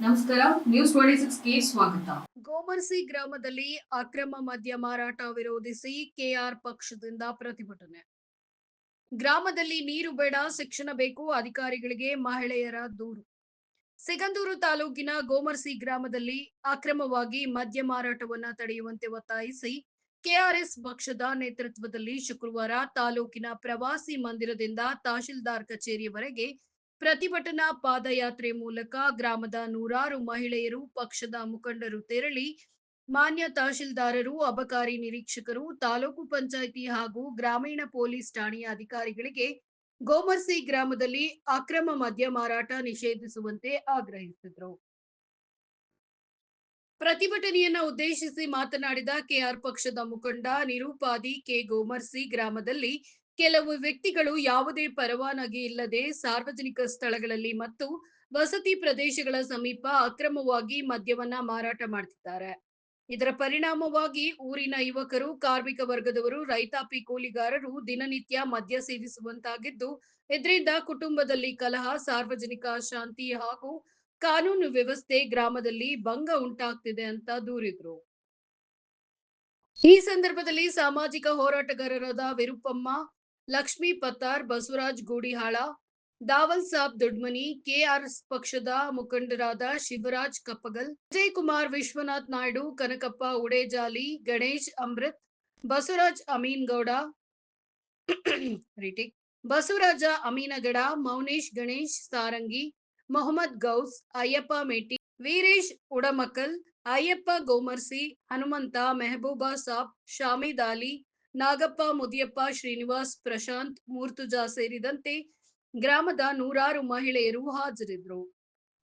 ನಮಸ್ಕಾರ news twenty six ಗೋಮರ್ಸಿ ಗ್ರಾಮದಲ್ಲಿ ಅಕ್ರಮ ಮದ್ಯ ಮಾರಾಟ ವಿರೋಧಿಸಿ ಕೆಆರ್ ಪಕ್ಷದಿಂದ ಪ್ರತಿಭಟನೆ. ಗ್ರಾಮದಲ್ಲಿ ನೀರು ಬೇಡ, ಶಿಕ್ಷಣ ಬೇಕು, ಅಧಿಕಾರಿಗಳಿಗೆ ಮಹಿಳೆಯರ ದೂರು. ಸಿಗಂದೂರು ತಾಲೂಕಿನ ಗೋಮರ್ಸಿ ಗ್ರಾಮದಲ್ಲಿ ಅಕ್ರಮವಾಗಿ ಮದ್ಯ ಮಾರಾಟವನ್ನ ತಡೆಯುವಂತೆ ಒತ್ತಾಯಿಸಿ ಕೆಆರ್ಎಸ್ ಪಕ್ಷದ ನೇತೃತ್ವದಲ್ಲಿ ಶುಕ್ರವಾರ ತಾಲೂಕಿನ ಪ್ರವಾಸಿ ಮಂದಿರದಿಂದ ತಹಶೀಲ್ದಾರ್ ಕಚೇರಿಯವರೆಗೆ ಪ್ರತಿಭಟನಾ ಪಾದಯಾತ್ರೆ ಮೂಲಕ ಗ್ರಾಮದ ನೂರಾರು ಮಹಿಳೆಯರು, ಪಕ್ಷದ ಮುಖಂಡರು ತೆರಳಿ, ಮಾನ್ಯ ತಹಶೀಲ್ದಾರರು, ಅಬಕಾರಿ ನಿರೀಕ್ಷಕರು, ತಾಲೂಕು ಪಂಚಾಯಿತಿ ಹಾಗೂ ಗ್ರಾಮೀಣ ಪೊಲೀಸ್ ಠಾಣೆಯ ಅಧಿಕಾರಿಗಳಿಗೆ ಗೋಮರ್ಸಿ ಗ್ರಾಮದಲ್ಲಿ ಅಕ್ರಮ ಮದ್ಯ ಮಾರಾಟ ನಿಷೇಧಿಸುವಂತೆ ಆಗ್ರಹಿಸಿದರು. ಪ್ರತಿಭಟನೆಯನ್ನ ಉದ್ದೇಶಿಸಿ ಮಾತನಾಡಿದ ಕೆಆರ್ ಪಕ್ಷದ ಮುಖಂಡ ನಿರೂಪಾದಿ ಕೆ ಗೋಮರ್ಸಿ ಗ್ರಾಮದಲ್ಲಿ ಕೆಲವು ವ್ಯಕ್ತಿಗಳು ಯಾವುದೇ ಪರವಾನಗಿ ಇಲ್ಲದೆ ಸಾರ್ವಜನಿಕ ಸ್ಥಳಗಳಲ್ಲಿ ಮತ್ತು ವಸತಿ ಪ್ರದೇಶಗಳ ಸಮೀಪ ಅಕ್ರಮವಾಗಿ ಮದ್ಯವನ್ನ ಮಾರಾಟ ಮಾಡ್ತಿದ್ದಾರೆ. ಇದರ ಪರಿಣಾಮವಾಗಿ ಊರಿನ ಯುವಕರು, ಕಾರ್ಮಿಕ ವರ್ಗದವರು, ರೈತಾಪಿ ಕೂಲಿಗಾರರು ದಿನನಿತ್ಯ ಮದ್ಯ ಸೇವಿಸುವಂತಾಗಿದ್ದು, ಇದರಿಂದ ಕುಟುಂಬದಲ್ಲಿ ಕಲಹ, ಸಾರ್ವಜನಿಕ ಶಾಂತಿ ಹಾಗೂ ಕಾನೂನು ವ್ಯವಸ್ಥೆ ಗ್ರಾಮದಲ್ಲಿ ಭಂಗ ಉಂಟಾಗ್ತಿದೆ ಅಂತ ದೂರಿದ್ರು. ಈ ಸಂದರ್ಭದಲ್ಲಿ ಸಾಮಾಜಿಕ ಹೋರಾಟಗಾರರಾದ ವಿರುಪಮ್ಮ ಲಕ್ಷ್ಮೀ ಪತ್ತಾರ್, ಬಸವರಾಜ್ ಗೂಡಿಹಾಳ, ದಾವಲ್ ಸಾಬ್ ದೊಡ್ಮನಿ ಕೆಆರ್ಎಸ್ ಪಕ್ಷದ ಮುಖಂಡರಾದ ಶಿವರಾಜ್ ಕಪ್ಪಗಲ್ ವಿಜಯ್ ಕುಮಾರ್ ವಿಶ್ವನಾಥ್ ನಾಯ್ಡು, ಕನಕಪ್ಪ ಉಡೇಜಾಲಿ, ಗಣೇಶ್ ಅಮೃತ್, ಬಸವರಾಜ್ ಅಮೀನ್ಗೌಡ ಬಸವರಾಜ ಅಮೀನಗಡ, ಮೌನೇಶ್ ಗಣೇಶ್ ಸಾರಂಗಿ, ಮೊಹಮ್ಮದ್ ಗೌಸ್, ಅಯ್ಯಪ್ಪ ಮೇಟಿ, ವೀರೇಶ್ ಉಡಮಕಲ್, ಅಯ್ಯಪ್ಪ ಗೋಮರ್ಸಿ, ಹನುಮಂತ ಮೆಹಬೂಬಾ ಸಾಬ್, ಶಾಮಿದ್ ಅಲಿ ನಾಗಪ್ಪ, ಮುದಿಯಪ್ಪ, ಶ್ರೀನಿವಾಸ್, ಪ್ರಶಾಂತ್, ಮೂರ್ತುಜಾ ಸೇರಿದಂತೆ ಗ್ರಾಮದ ನೂರಾರು ಮಹಿಳೆಯರು ಹಾಜರಿದ್ದರು.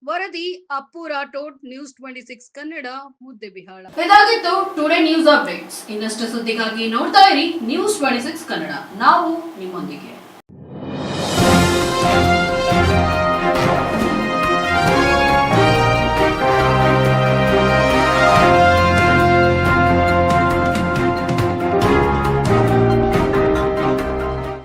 ವರದಿ Appu Rathod news twenty six Kannada Muddebihal ಇದಾಗಿತ್ತು ಟುಡೇ ನ್ಯೂಸ್ ಅಪ್ಡೇಟ್ಸ್ ಇನ್ನಷ್ಟು ಸುದ್ದಿಗಾಗಿ ನೋಡ್ತಾ ಇರಿ ನ್ಯೂಸ್ ಟ್ವೆಂಟಿ ಸಿಕ್ಸ್ ಕನ್ನಡ. ನಾವು ನಿಮ್ಮೊಂದಿಗೆ.